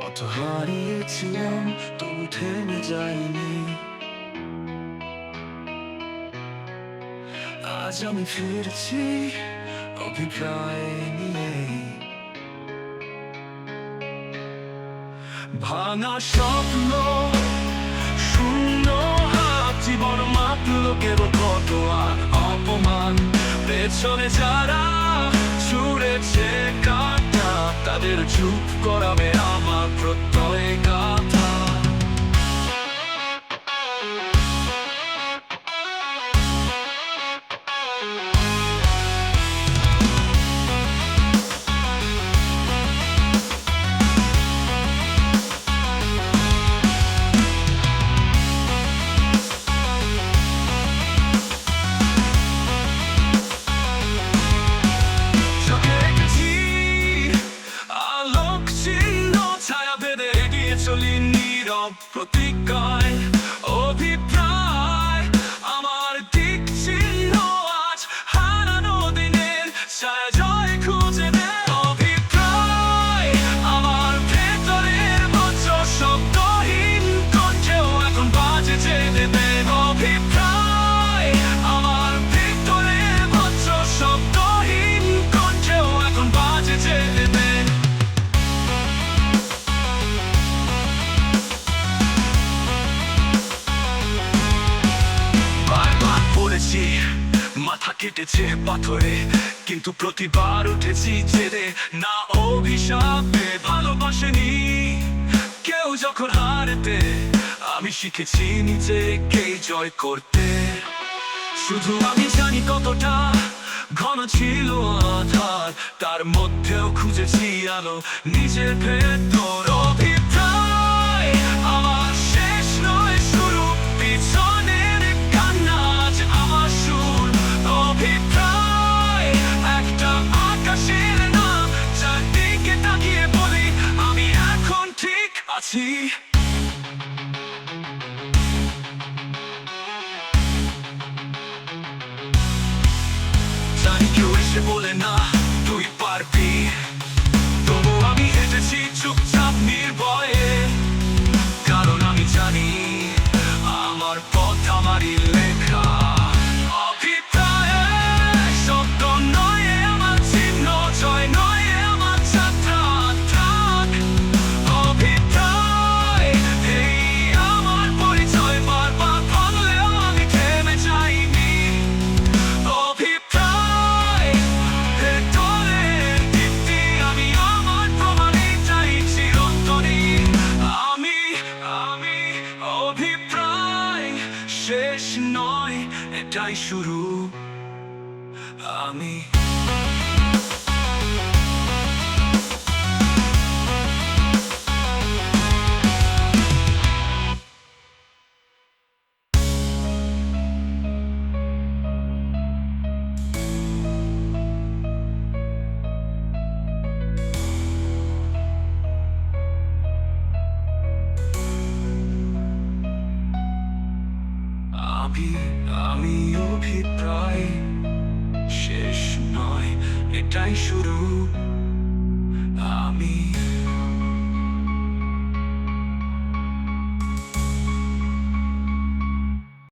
কত হারিয়েছিলাম তবু থেমে যাইনি আজ আমি ফিরছি, অভিপ্রায় নিয়ে ভাঙা স্বপ্ন, শূন্য হাত, জীবন মাতল কেবল কত আর অপমান। পেছনে যারা ছুড়েছে কাটা, তাদের চুপ করাবে প্রত্যয় গাথা potykaj. মাথা কেটেছে পাথরে, কিন্তু প্রতিবার উঠেছি জেরে। না অভিশাপে ভালোবাসেনি কেউ যখন হারতে, আমি শিখেছি নিজেকে জয় করতে। শুধু আমি জানি কতটা ঘন ছিল আধার, তার মধ্যেও খুঁজেছি আলো, নিজের ভেতর। ঠিক আছি জানি কেউ এটাই শুরু আমি। আমি আমি অভিপ্রায় শেষ নয় এটাই শুরু। আমি